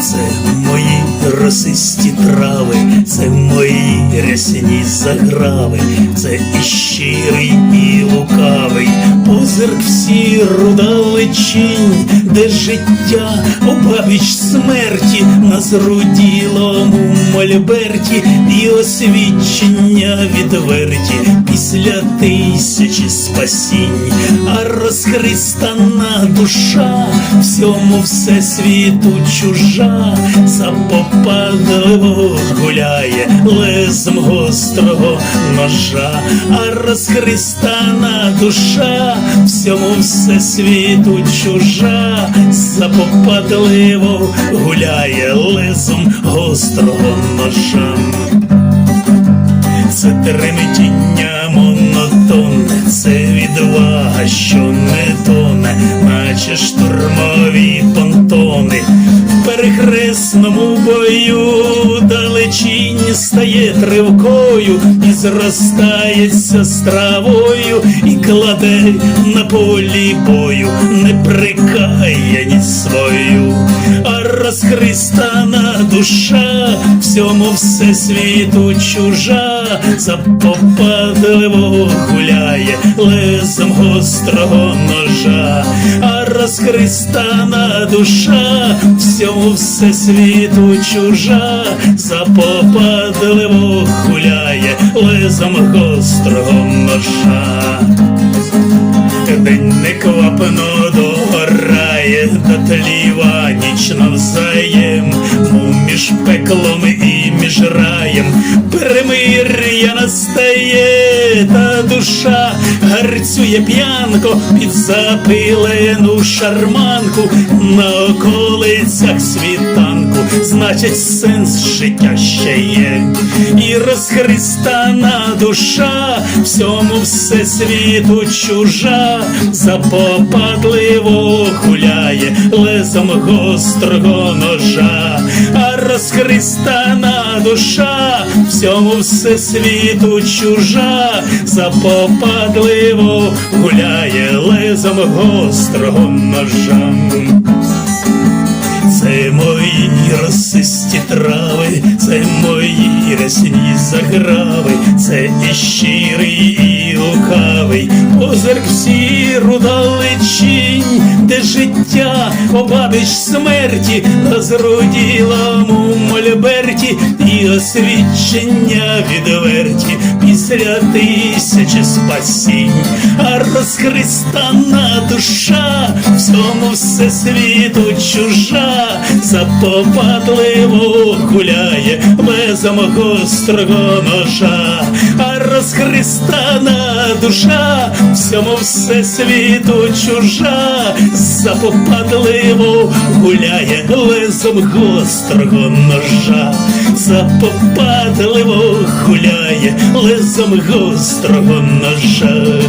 Це мої росисті трави, це мої рясні заграви, це і щирий, і лукавий, позирк всі рудалечінь, де життя обабіч смерті на зруділому мольберті і освічення відверті після тисячі спасінь, а розхристана душа всьому всесвіту чужа, запопадливо гуляє лезом гострого ножа, а розхристана душа всьому всесвіту чужа, запопадливо гуляє лисом гострого ножа. Це тремтіння монотонне, це відвага, що не тоне, наче штурмові стає тривкою і зростається з травою, і кладе на полі бою неприкаяність свою, а розхристана душа всьому всесвіту чужа, запопадливо гуляє лезом гострого ножа, а розхристана душа всьому всесвіту чужа, запопадливо гуляє лизом гострого ноша, День не квапно догорає, дотліва ніч навзаєм, між пеклом і між раєм, перемир'я настає, душа гарцює п'янко під запилену шарманку. На околицях світанку, значить сенс життя ще є, і розхристана душа всьому всесвіту чужа, запопадливо гуляє лезом гострого ножа, розхристана душа всьому всесвіту чужа, запопадливо гуляє лезом гострого ножа. Це мої росисті трави, це мої рясні заграви, це і щирий, і лукавий, позирк всі рудалечінь, де життя обабіч смерті на зруділому мольберті і освічення відверті після тисячі спасінь, а розхристана душа всьому всесвіту чужа, запопадливо гуляє лезом гострого ножа, розхристана душа всьому всесвіту чужа, запопадливо гуляє лезом гострого ножа, запопадливо гуляє лезом гострого ножа.